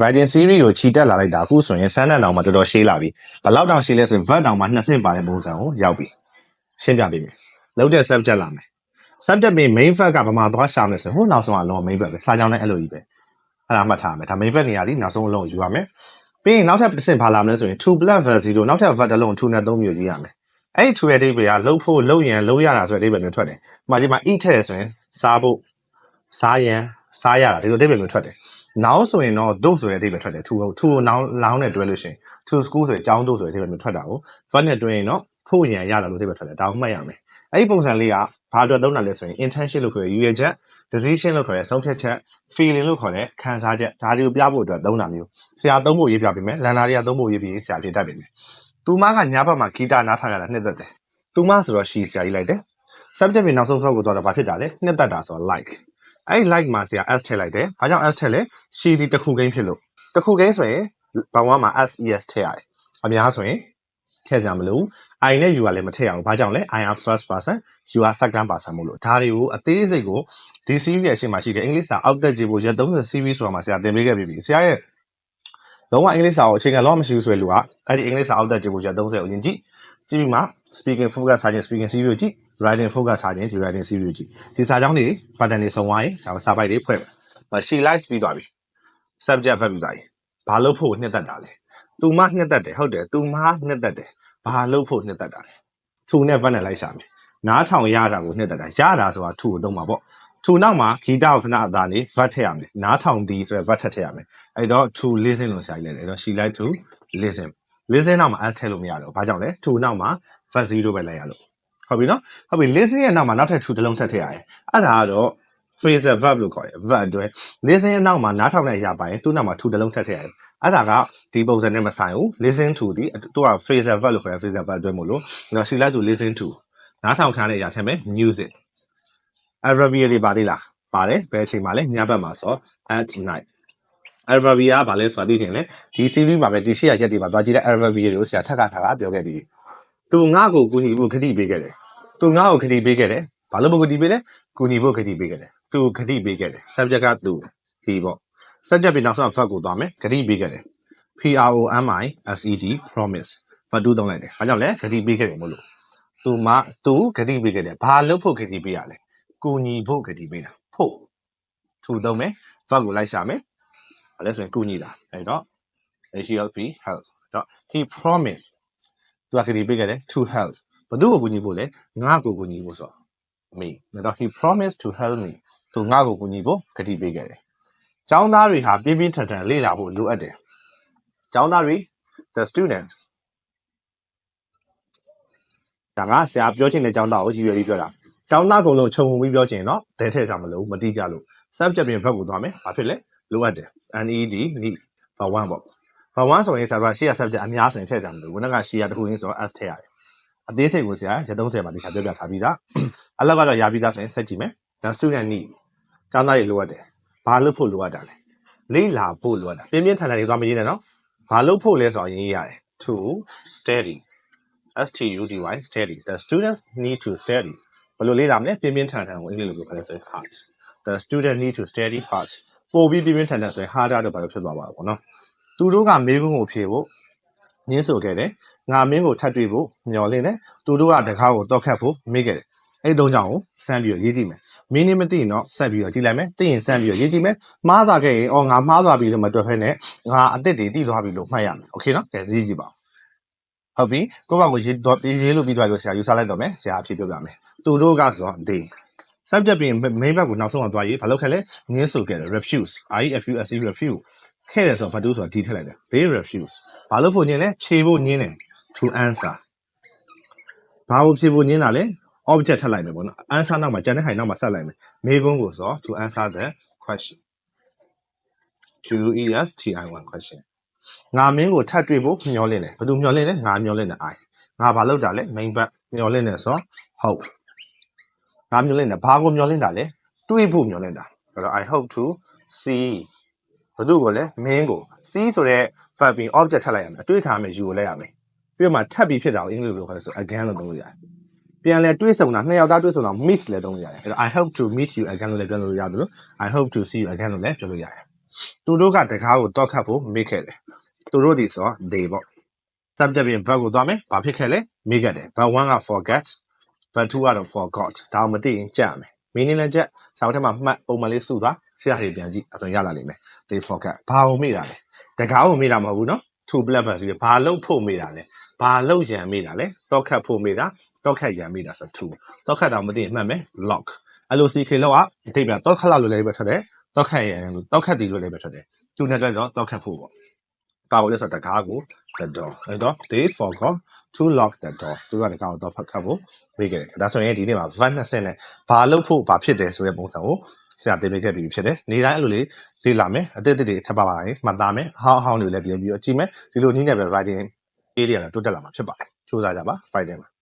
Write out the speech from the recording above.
writing series ကိုခြိတက်လာလိုက်တာအခုဆိုရင်စမ်းတဲ့တောင်မှတော်တော်ရှေးလာပြီဘယ်လောက်တောင်ရှေးလဲဆိုရင် verb တောင်မှနှစ်ဆင့်ပါတဲ့ပုံစံကိုရောက်ပြီရှင်းပြပေးမယ်လုံးတဲ့ subject လာမယ် subject ပြီး main verb ကဘာမှသွားရှာမလဲဆိုရင်ဟိုနောက်ဆုံးအလုံး main verb ပဲစာကြောင်းနဲ့အဲ့လိုကြီးပဲအဲ့ဒါမှတ်ထားမယ်ဒါ main verb နေရာဒီနောက်ဆုံးအလုံးကိုယူရမယ်ပြီးရင်နောက်ထပ်တစ်ဆင့်ဘာလာမလဲဆိုရင် to plus verb 0နောက်ထပ် verb တစ်လုံး to နဲ့သုံးမျိုးရေးရမယ်အဲ့ဒီ to ရဲ့အဓိပ္ပာယ်ကလှုပ်ဖို့လှုပ်ရန်လှုပ်ရတာဆိုတဲ့အဓိပ္ပာယ်မျိုးထွက်တယ်။ဒီမှာဒီမှာ eat ထည့်တယ်ဆိုရင်စားဖို့စားရန်စားရတာဒီလိုအဓိပ္ပာယ်မျိုးထွက်တယ်။ now ဆိုရင်တော့ do ဆိုတဲ့အဓိပ္ပာယ်ထွက်တယ် to ကို to ကို now လောင်းနဲ့တွဲလို့ရှိရင် to school ဆိုရင်ကျောင်းတို့ဆိုတဲ့အဓိပ္ပာယ်မျိုးထွက်တာကို verb နဲ့တွဲရင်တော့ဖို့ရန်ရတာလို့အဓိပ္ပာယ်ထွက်တယ်။ဒါကိုမှတ်ရမယ်။အဲ့ဒီပုံစံလေးကဘာအတွက်သုံးတာလဲဆိုရင် intention လို့ခေါ်တဲ့ရည်ရွယ်ချက် decision လို့ခေါ်တဲ့ဆုံးဖြတ်ချက် feeling လို့ခေါ်တဲ့ခံစားချက်ဒါတွေကိုပြဖို့အတွက်သုံးတာမျိုးဆရာသုံးဖို့ရေးပြပေးမယ်လန်နာတွေကသုံးဖို့ရေးပြီးဆရာပြတတ်ပေးမယ်သူမကညာဘက်မှာဂီတနားထောင်ရတာနှစ်သက်တယ်သူမဆိုတော့ရှီဆရာကြီးလိုက်တယ် subject ပြင်နောက်ဆုံးစောက်ကိုတော့ဘာဖြစ်တာလဲနှစ်သက်တာဆိုတော့ like အဲ့ဒီ like မှာဆရာ s ထည့်လိုက်တယ်ဘာကြောင့် s ထည့်လဲရှီဒီတစ်ခုကိန်းဖြစ်လို့တစ်ခုကိန်းဆိုရင်ဘာဝမှာ s es ထည့်ရတယ်အများဆိုရင်ထည့်စရာမလိုဘူး I နဲ့ you ကလည်းမထည့်အောင်ဘာကြောင့်လဲ I am first person you are second person မို့လို့ဒါတွေကိုအသေးစိတ်ကိုဒီ series ရဲ့အရှိမရှိတဲ့အင်္ဂလိပ်စာအောက်တက်ကြည့်ဖို့ရက်30 series ဆိုတာမှာဆရာသင်ပေးခဲ့ပြီဆရာရဲ့လုံးဝအင်္ဂလိပ်စာကိုအခြေခံလုံးဝမရှိဘူးဆိုတဲ့လူကအဲ့ဒီအင်္ဂလိပ်စာအောက်တက်ကြည့်ဖို့ရက်30ကိုယင်ကြည့် ကြည့်ပြီးမှ speaking focus ထားခြင်း speaking series ကိုကြည့် writing focus ထားခြင်းဒီ writing series ကိုကြည့်ဒီစာကြောင်းတွေ pattern တွေစုံသွားရင်စာစာပိုက်တွေဖွဲ့မယ် she likes ပြီးသွားပြီ subject verb ပြီးသွားပြီဘာလို့ဖို့နှစ်သက်တာလဲသူမနှစ်သက်တယ်ဟုတ်တယ်သူမနှစ်သက်တယ်ဘာလို့ဖို့နှစ်သက်တာလဲ to နဲ့ verb နဲ့လိုက်ရှာမယ်နားထောင်ရတာကိုနှစ်သက်တာရတာဆိုတာ to ကိုသုံးပါပေါ့ to နောက်မှာဂီတကိုခဏအသာနေ verb ထည့်ရမယ်နားထောင်သည်ဆိုရယ် verb ထည့်ထည့်ရမယ်အဲ့တော့ to listen လို့ဆရာကြီးလိုက်တယ်အဲ့တော့ she like to listen listen နောက်မှာ s ထည့်လို့မရတော့ဘာကြောင့်လဲ to နောက်မှာ verb 0ပဲလိုက်ရလို့ဟုတ်ပြီနော်ဟုတ်ပြီ listen ရဲ့နောက်မှာနောက်ထပ် to တစ်လုံးထပ်ထည့်ရတယ်အဲ့ဒါကတော့ phrasal verb လို့ခေါ်တယ် verb အတွက် listen ရဲ့နောက်မှာနားထောင်တဲ့အရာပိုင်းသူ့နောက်မှာ to တစ်လုံးထပ်ထည့်ရတယ်အဲ့ဒါကဒီပုံစံနဲ့မဆိုင်ဘူး listen to ဒီသူက phrasal verb လို့ခေါ်တယ် phrasal verb အတွက်မို့လို့အဲ့တော့ she like to listen to နားထောင်ခံရတဲ့အရာထည့်မယ် music adverbial တွေပါသေးလားပါတယ်ဘယ်အချိန်မှာလဲညဘက်မှာဆို at night adverbial ကဘာလဲဆိုတာသိချင်လဲဒီ series မှာပဲဒီရှေ့ရရက်တွေမှာတွားကြည့်တဲ့ adverbial တွေကိုဆရာထပ်ခါခါပြောခဲ့ပြီးသူငါ့ကိုကူညီဖို့ခတိပေးခဲ့တယ်သူငါ့ကိုခတိပေးခဲ့တယ်ဘာလို့မခတိပေးလဲကူညီဖို့ခတိပေးခဲ့တယ်သူခတိပေးခဲ့တယ် subject ကသူဒီပေါ့ subject ပြီးနောက်ဆုံး verb ကိုသွားမယ်ခတိပေးခဲ့တယ် P R O M I S E D promise ဖတ်တူးသုံးလိုက်တယ်။ဘာကြောင့်လဲဂတိပေးခဲ့တယ်မို့လို့။ तू မ तू ဂတိပေးခဲ့တယ်။ဘာလို့ဖို့ဂတိပေးရလဲ။ကိုညီဖို့ဂတိပေးတာ။ဖို့။ to သုံးမယ်။ verb ကိုလိုက်ရှာမယ်။ ဘာလဲဆိုရင်ကိုညီတာ။အဲ့တော့ HLP help တော့ he promise तू ကဂတိပေးခဲ့တယ် to help ဘသူ့ကိုကူညီဖို့လဲငါ့ကိုကူညီဖို့ဆိုတော့ me အဲ့တော့ he promised to help me သူငါ့ကိုကူညီဖို့ဂတိပေးခဲ့တယ်။ကျောင်းသားတွေဟာပြင်းပြင်းထန်ထန်လေ့လာဖို့လိုအပ်တယ်။ကျောင်းသားတွေ the students ဒါကဆရာပြောချင်တဲ့ကျောင်းသားကိုရည်ရွယ်ပြီးပြောတာကျောင်းသားကုံလုံးခြုံငုံပြီးပြောချင်တော့ဒဲထည့်စားမလို့မတိကြလို့ subject ပြင် verb ကိုသွားမယ်ဘာဖြစ်လဲ လိုအပ်တယ် need need for one ပေါ့ for one ဆိုရင်ဆရာကရှေ့ရ subject အများဆိုရင်ထည့်စားမလို့ခုနကရှေ့ရတစ်ခုရင်းဆိုတော့ s ထည့်ရတယ်အသေးစိတ်ကိုဆရာရက်30မှာတခြားပြောပြထားပြီးသားအလောက်ကတော့ရပြီးသားဆိုရင်ဆက်ကြည့်မယ်ဒါ student need ကျောင်းသားတွေလိုအပ်တယ်ဘာလို့ဖို့လိုအပ်တာလဲလေ့လာဖို့လိုအပ်တာပြင်းပြင်းထန်ထန်တွေသွားမရင်းနဲ့နော်ဘာလို့ဖို့လဲဆိုတော့ရေးရတယ် to study study study the students need to study ဘယ်လိုလေ့လာမလဲပြင်းပြင်းထန်ထန်ကိုအင်္ဂလိပ်လိုပြောခါလဲဆိုရင် hard the student need to study hard ပို့ပြီးပြင်းပြင်းထန်ထန်ဆိုရင် harder တော့ဘာလို့ဖြစ်သွားပါလဲပေါ့နော်သူတို့ကမေးခွန်းကိုဖြေဖို့ညင်းဆိုခဲ့တယ်ငါမင်းကိုထပ်တွေ့ဖို့မျှော်လင့်တယ်သူတို့ကတကားကိုတော့ခတ်ဖို့မေးခဲ့တယ်အဲ့ဒီသုံးကြောင်ကိုစမ်းပြီးတော့ရေးကြည့်မယ်မင်းနေမသိရင်တော့ဆက်ပြီးတော့ကြည့်လိုက်မယ်သိရင်စမ်းပြီးတော့ရေးကြည့်မယ်မှားသွားခဲ့ရင်အော်ငါမှားသွားပြီလို့မတွက်ဖဲနဲ့ငါအစ်စ်တွေတိသွားပြီလို့မှတ်ရမယ်โอเคနော်ကဲရေးကြည့်ပါဦး ဟုတ်ပြီကိုယ့်ဘာကိုရေးတော့ရေးလို့ပြီးသွားလို့ဆရာယူဆလိုက်တော့မယ်ဆရာအဖြစ်ပြောပြမယ်သူတို့ကဆိုတော့ they subject ပြင် main verb ကိုနောက်ဆုံးအောင်သွားရေးဘာလို့ခက်လဲငင်းဆိုခဲ့တယ် refuse i f u s e refuse ခဲ့တယ်ဆိုတော့ဘာလို့ဆိုတော့ဒီထည့်လိုက်တယ် they refuse ဘာလို့ဖို့ညင်းလဲဖြေဖို့ညင်းတယ် to answer ဘာလို့ဖြေဖို့ညင်းတာလဲ object ထည့်လိုက်မယ်ပေါ့နော် answer နောက်မှာကျန်တဲ့ခိုင်နောက်မှာဆက်လိုက်မယ်မေးခွန်းကိုဆိုတော့ to answer the question q e s t i 1 question ငါမင်းကိုထပ်တွေ့ဖို့မျှော်လင့်တယ်ဘယ်သူမျှော်လင့်လဲငါမျှော်လင့်တယ် I ငါဘာလုပ်တာလဲ main verb မျှော်လင့်တယ်ဆိုတော့ hope ငါမျှော်လင့်တယ်ဘာကိုမျှော်လင့်တာလဲတွေ့ဖို့မျှော်လင့်တာအဲ့တော့ I hope to see ဘယ်သူကိုလဲမင်းကို see ဆိုတဲ့ verb ပြီး object ထပ်လိုက်ရမယ်အတွေ့ခံရမယ် you ကိုလိုက်ရမယ်ပြီးတော့မှထပ်ပြီးဖြစ်တာကိုအင်္ဂလိပ်လိုခေါ်တယ်ဆို again လို့သုံးလို့ရတယ်ပြန်လဲတွေးဆုံတာနှစ်ယောက်သားတွေးဆုံတာ miss လည်းသုံးလို့ရတယ်အဲ့တော့ I hope to meet you again လို့လည်းပြောလို့ရတယ်လို့ I hope to see you again လို့လည်းပြောလို့ရတယ်သူတို့ကတကားကိုတောက်ခတ်ဖို့မေ့ခဲ့တယ်သူတို့ဒီဆိုတော့ they ပေါ့ subject ပြင် verb ကိုသွားမယ်ဘာဖြစ်ခဲ့လဲမေ့ခဲ့တယ် verb 1က forget verb 2ကတော့ forgot ဒါအောင်မသိရင်ကြက်မယ် meaning လည်းကြက်စာအုပ်ထဲမှာမှတ်ပုံမှန်လေးစုသွားဆရာတွေပြန်ကြည့်အစုံရလာလိမ့်မယ် they forget ဘာကိုမေ့တာလဲတကားကိုမေ့တာမဟုတ်ဘူးနော် to black verb ဆိုပြီးဘာလို့ဖို့မေ့တာလဲဘာလို့ရံမေ့တာလဲတောက်ခတ်ဖို့မေ့တာတောက်ခတ်ရံမေ့တာဆို to တောက်ခတ်တာမသိရင်မှတ်မယ် lock အဲ့လို CK လောက်ကအတိတ်ပြတောက်ခတ်လောက်လို့လည်းပဲထွက်တယ်တောက်ခတ်ရံလို့တောက်ခတ်တီလို့လည်းပဲထွက်တယ်သူနဲ့ကြတော့တောက်ခတ်ဖို့ပေါ့ ပါလို့လဲဆိုတော့တကားကို the door အဲ့တော့ they forgot to lock the door သူကတကားကိုတော့ဖတ်ခတ်ဖို့မေ့ခဲ့တယ်ဒါဆိုရင်ဒီနေ့မှာ verb 20နဲ့ဘာလို့ဖို့ဘာဖြစ်တယ်ဆိုတဲ့ပုံစံကိုဆရာသင်ပေးခဲ့ပြီးဖြစ်တယ်နေ့တိုင်းအဲ့လိုလေးလေ့လာမယ်အသက်အသက်တွေထပ်ပါပါရင်မှတ်သားမယ်အဟောင်းအဟောင်းတွေလည်းပြင်ပြီးတော့ကြည့်မယ်ဒီလိုနည်းနဲ့ပဲ writing area လည်းတိုးတက်လာမှာဖြစ်ပါတယ်စူးစမ်းကြပါ Friday မှာ